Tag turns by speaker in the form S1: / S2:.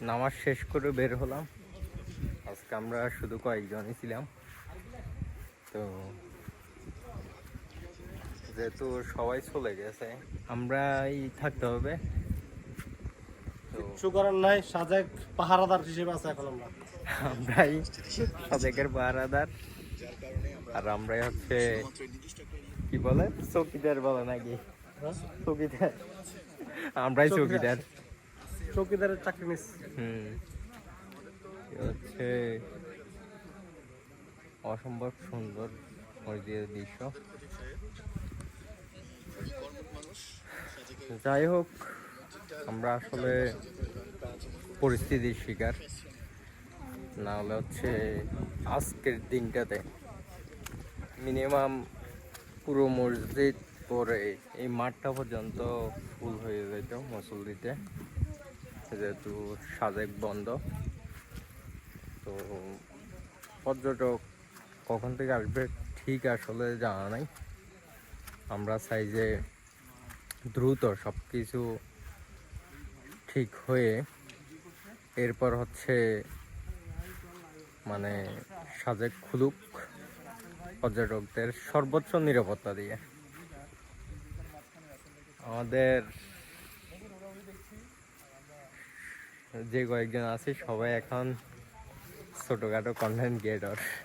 S1: নামাজ শেষ করে বের হলাম। আজকে আমরা শুধু কয়েকজনই ছিলাম। তো যেহেতু সবাই চলে গেছে আমরাই থাকতে হবে। তো
S2: কিছু করার নাই সাজেক পাহারাদার হিসেবে আছে এখন আমরা।
S1: আমরাই সাদেকের পাহারাদার। আর আমরাই হচ্ছে কি বলে? চৌকিদার বলে নাকি? চৌকিদার। আমরাই চৌকিদার।
S2: চৌকিদারের চাকরি নিস
S1: হুম। হচ্ছে অসম্ভব সুন্দর মসজিদের দৃশ্য। যাই হোক, আমরা আসলে পরিস্থিতির শিকার। না হলে হচ্ছে আজকের দিনটাতে মিনিমাম পুরো মসজিদ পরে এই মাঠটা পর্যন্ত ফুল হয়ে যেত মসজিদে। যেহেতু সাজেক বন্ধ, তো পর্যটক কখন থেকে আসবে ঠিক আসলে জানা নাই। আমরা চাই যে দ্রুত সব কিছু ঠিক হয়ে এরপর হচ্ছে মানে সাজেক খুলুক পর্যটকদের সর্বোচ্চ নিরাপত্তা দিয়ে। আমাদের যে কয়েকজন আছে সবাই এখন ছোটখাটো কনভেন্ট ক্রিয়েটর